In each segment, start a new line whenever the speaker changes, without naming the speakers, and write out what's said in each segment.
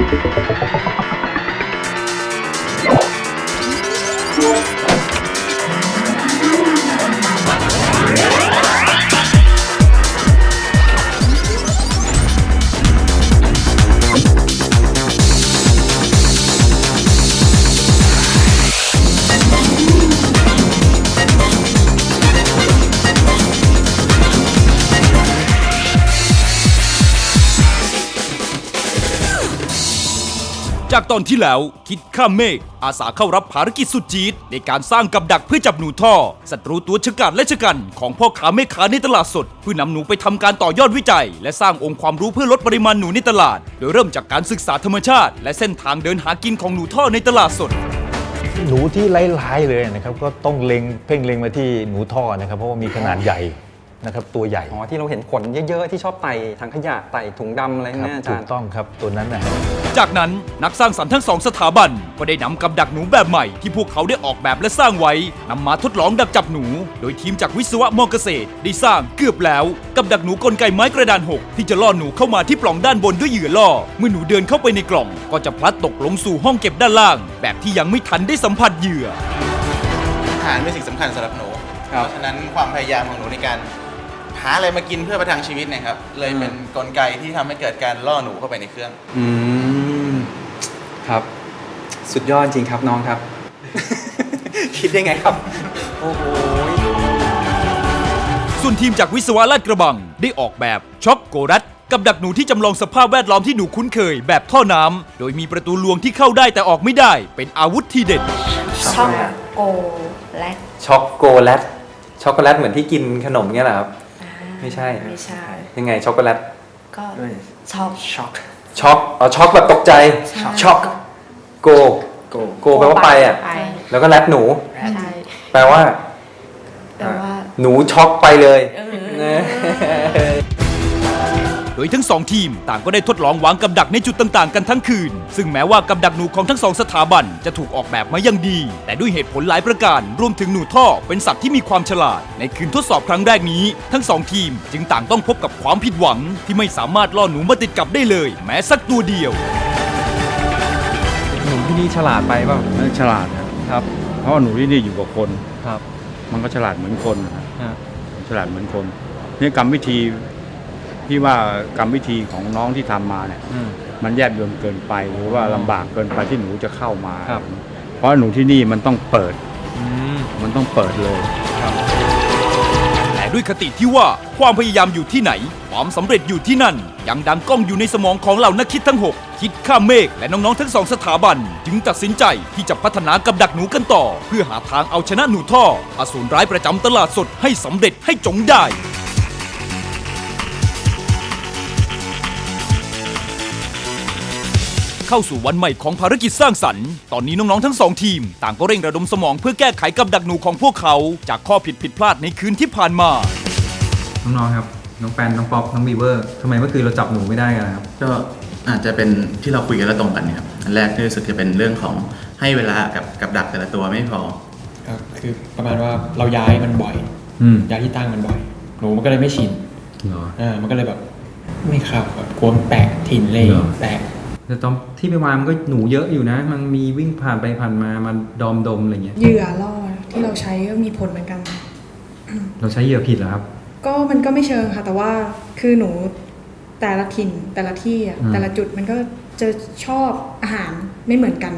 Thank you. จากตอนที่แล้วคิดข้ามเมฆอาสาเข้ารับภารกิจสุดจี๊ดในการสร้างกับดักเพื่อจับหนูท่อศัตรูตัวฉกาจและฉกันของพ่อค้าแม่ค้าในตลาดสด เพื่อนำหนูไปทำการต่อยอดวิจัย และสร้างองค์ความรู้เพื่อลดปริมาณหนูในตลาด โดยเริ่มจากการศึกษาธรรมชาติ และเส้นทางเดินหากินของหนูท่อในตลาดสด
หนูที่ไร้ๆเลยนะครับก็ต้องเล็งเพ่งเล็งมาที่หนูท่อนะครับเพราะว่ามีขนาดใหญ่ นะครับตัวใหญ่
อ๋อที่เราเห็นขนเยอะๆ ที่ชอบไต่ถังขยะไต่ถุงดำอะไร
ครับ
เนี่ยอา
ถู
จาร
ก
ย์
ต้องครับตัวนั้นนะ
จากนั้นนักสร้างสรรค์ทั้งสองสถาบัน ก็ได้นำกับดักหนูแบบใหม่ที่พวกเขาได้ออกแบบและสร้างไว้นำมาทดลองดักจับหนู โดยทีมจากวิศวะมอเกษตร ได้สร้างเกือบแล้ว กับดักหนูกลไกไม้กระดานหกที่จะล่อหนูเข้ามาที่ปล่องด้านบนด้วยเหยื่อล่อ เมื่อหนูเดินเข้าไปในกล่อง ก็จะพลัดตกลงสู่ห้องเก็บด้านล่าง แบบที่ยังไม่ทันได้สัมผัสเหยื่อ
อาหารเป็นสิ่งสำคัญสำหรับหนู เพ
ครับ
ราะฉะนั้นความพยายามของหนูในการ หาอะไรมากินเพื่อประทังชีวิตเนะครับ เลยเป็นกลไกที่ทำให้เกิดการล่อหนูเข้าไปในเครื่อง
อืมครับ สุดยอดจริงครับน้องครับ คิดได้ไงครับ โอ้โห
ส่วนทีมจากวิศวะลาดกระบัง ได้ออกแบบช็อกโกรัตกับดักหนูที่จำลองสภาพแวดล้อมที่หนูคุ้นเคย แบบท่อน้ำโดยมีประตูลวงที่เข้าได้แต่ออกไม่ได้ เป็นอาวุธทีเด็ด
ช็อกโกแลต
ช็อกโกแลตช็อกโกแลตเหมือนที่กินขนมเงี้ยเหรอครับ
อ่า
ไม่ใช่
ไม่ใช่
ยังไงช็อกโกแลต
ก็ช็อกช็อก
ช็อกอ๋อช็อกแบบตกใจช็อกโก
โก
โกแปลว่าไปอะ
ไป
แล้วก็แลตหนู
ใช่
แปลว่า
แต่ว่า
หนูช็อกไปเลย
เออ
นะ
โดยทั้งสองทีมต่างก็ได้ทดลองวางกับดักในจุดต่างๆ กันทั้งคืน ซึ่งแม้ว่ากับดักหนูของทั้งสองสถาบันจะถูกออกแบบมาอย่างดี แต่ด้วยเหตุผลหลายประการ รวมถึงหนูท่อเป็นสัตว์ที่มีความฉลาด ในคืนทดสอบครั้งแรกนี้ ทั้งสองทีมจึงต่างต้องพบกับความผิดหวัง ที่ไม่สามารถล่อหนูมาติดกับได้เลย แม้สักตัวเดียว
หนูที่นี่ฉลาดไปเปล่า
นั่นฉลาดครับ
ครับ
เพราะว่าหนูที่นี่อยู่กับคน
ครับ
มันก็ฉลาดเหมือนคนนะครับ
ฮะ
ฉลาดเหมือนคน นี่กรรมวิธี พี่ว่ากรรมวิธีของน้องที่ทำมาเนี่ย
อืม
มันแยบยลเกินไปหรือว่าลำบากเกินไปที่หนูจะเข้ามา
ครับ
เพราะหนูที่นี่มันต้องเปิด
อืม
มันต้องเปิดเลย
แต่ด้วยคติที่ว่าความพยายามอยู่ที่ไหน ความสำเร็จอยู่ที่นั่น ยังดังก้องอยู่ในสมองของเหล่านักคิดทั้ง 6 คิดข้ามเมฆและน้อง ๆ ทั้งสองสถาบัน จึงตัดสินใจที่จะพัฒนากับดักหนูกันต่อ เพื่อหาทางเอาชนะหนูท่ออสูรร้ายประจำตลาดสดให้สำเร็จให้จงได้ เข้าสู่วันใหม่ของภารกิจสร้างสรรค์ ตอนนี้น้องๆทั้งสองทีม ต่างก็เร่งระดมสมองเพื่อแก้ไขกับดักหนูของพวกเขา จากข้อผิดผิดพลาดในคืนที่ผ่านมา
น้องๆครับ น้องแปนน้องป๊อกน้องบีเวอร์ทำไมเมื่อคืนเราจับหนูไม่ได้กันนะครับ
ก็อาจจะเป็นที่เราคุยกันแล้วตรงกันนะครับอันแรกที่รู้สึกจะเป็นเรื่องของให้เวลากับกับดักแต่ละตัวไม่พอ
ครับคือประมาณว่าเราย้ายมันบ่อย
อืม
ย้ายที่ตั้งมันบ่อย หนูมันก็เลยไม่ชิน
เหรอ
อ่ามันก็เลยแบบไม่เข้าแบบกลัวมันแปลกถิ่นเลย
เหรอ
แปลก
แต่ตอนที่ไปวางมันก็หนูเยอะอยู่นะ มันมีวิ่งผ่านไปผ่านมามันดอมดมอะไรเงี้ย
เหยื่อล่อที่เราใช้ก็มีผลเหมือนกัน
เราใช้เหยื่อผิดเหรอครับ
ก็มันก็ไม่เชิงค่ะ แต่ว่าคือหนูแต่ละถิ่นแต่ละที่อะ
อืม
แต่ละจุดมันก็จะชอบอาหารไม่เหมือนกัน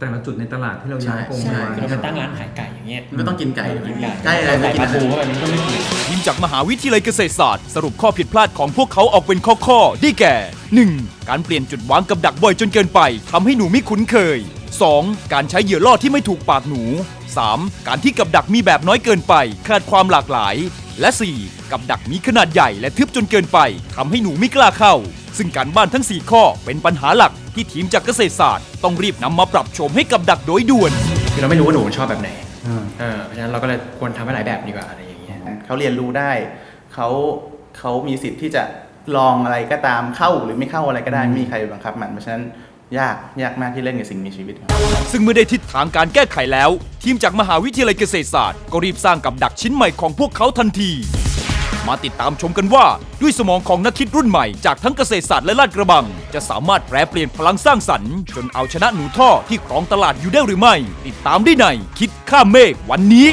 แต่ละจุดในตลาดที่เราย้ายกรง
ใช่
มา
คือเราไปตั้งร้านขายไก่อย่างเงี้ย
มันก็ต้องกินไก่
กินไก่
ใกล้อะไร
ใส่
ไม่กิน
ปลา
อาหาร
ทูเข้าไปมันก็ไม่กิน
ทีมจากมหาวิทยาลัยเกษตรศาสตร์ สรุปข้อผิดพลาดของพวกเขาออกเป็นข้อๆได้แก่ 1. การเปลี่ยนจุดวางกับดักบ่อยจนเกินไปทำให้หนูไม่คุ้นเคย 2. การใช้เหยื่อล่อที่ไม่ถูกปากหนู 3. การที่กับดักมีแบบน้อยเกินไป ขาดความหลากหลาย และ 4. กับดักมีขนาดใหญ่และทึบจนเกินไปทำให้หนูไม่กล้าเข้า ซึ่งการบ้านทั้ง 4 ข้อเป็นปัญหาหลักที่ทีมจากเกษตรศาสตร์ ต้องรีบนำมาปรับโฉมให้กับดักโดยด่วน
คือเราไม่รู้ว่าหนูมันชอบแบบไหน
อ่า
เออเพราะฉะนั้นเราก็เลยควรทำให้หลายแบบดีกว่าอะไรอย่างเงี้ย
เขาเรียนรู้ได้ เขาเขามีสิทธิ์ที่จะลองอะไรก็ตามเข้าหรือไม่เข้าอะไรก็ได้ไม่มีใครบังคับมันเพราะฉะนั้น ยากยากมากที่เล่นกับสิ่งมีชีวิตครับ
ซึ่งเมื่อได้ทิศทางการแก้ไขแล้ว ทีมจากมหาวิทยาลัยเกษตรศาสตร์ก็รีบสร้างกับดักชิ้นใหม่ของพวกเขาทันที มาติดตามชมกันว่า ด้วยสมองของนักคิดรุ่นใหม่จากทั้งเกษตรศาสตร์และลาดกระบัง จะสามารถแปรเปลี่ยนพลังสร้างสรรค์ จนเอาชนะหนูท่อที่ครองตลาดอยู่ได้หรือไม่ ติดตามได้ในคิดข้ามเมฆวันนี้